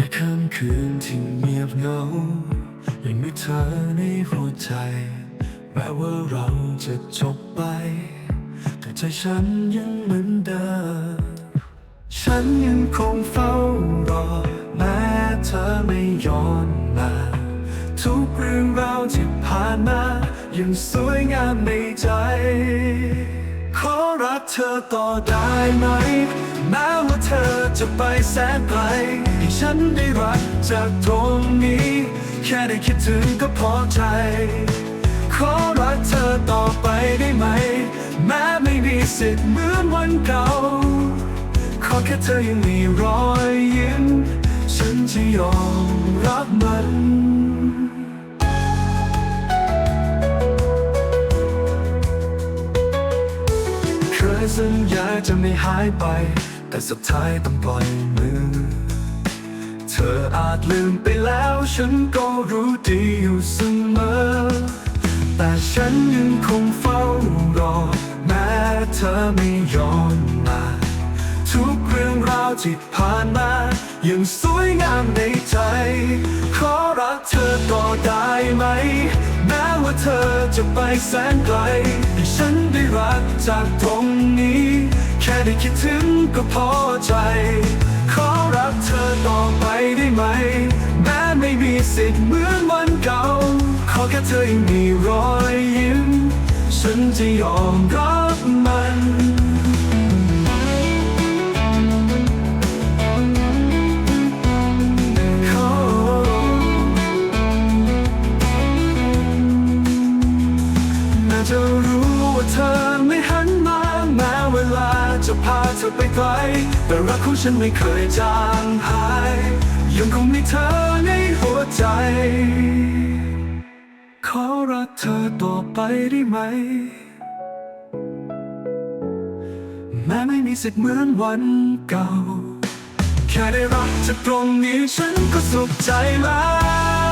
ในค่ำคืนที่เงียบเหงา ยังมีเธอในหัวใจ แม้ว่าเราจะจบไป แต่ใจฉันยังเหมือนเดิม ฉันยังคงเฝ้ารอ แม้เธอไม่ย้อนมา ทุกเรื่องราวที่ผ่านมา ยังสวยงามในใจ ขอรักเธอต่อได้ไหม แม้ว่าเธอจะไปแสนไกลให้ฉันได้รักจากตรงนี้ แค่ได้คิดถึงก็พอใจ ขอรักเธอต่อไปได้ไหม แม้ไม่มีสิทธิ์เหมือนวันเก่า ขอแค่เธอยังมีรอยยิ้ม ฉันจะยอมรับมันเคยสัญญาจะไม่หายไป แต่สุดท้ายต้องปล่อยมือ เธออาจลืมไปแล้ว ฉันก็รู้ดีอยู่เสมอ แต่ฉันยังคงเฝ้ารอ แม้เธอไม่ย้อนมา ทุกเรื่องราวที่ผ่านมายังสวยงามในใจ ขอรักเธอต่อได้ไหม แม้ว่าเธอจะไปแสนไกล ค่ได้คิดถึงก็พอใจ ขอรักเธอต่อไปได้ไหม แม้ไม่มีสิทธิ์เหมือนวันเก่า ขอแค่เธอยังมีรอยยิ้ม ฉันจะยอมรับมันาเธอไปไกลแต่รักของฉันไม่เคยจางหาย ยังคงมีเธอในหัวใจ ขอรักเธอต่อไปได้ไหม แม้ไม่มีสิทธิ์เหมือนวันเก่า แค่ได้รักจากตรงนี้ฉันก็สุขใจแล้ว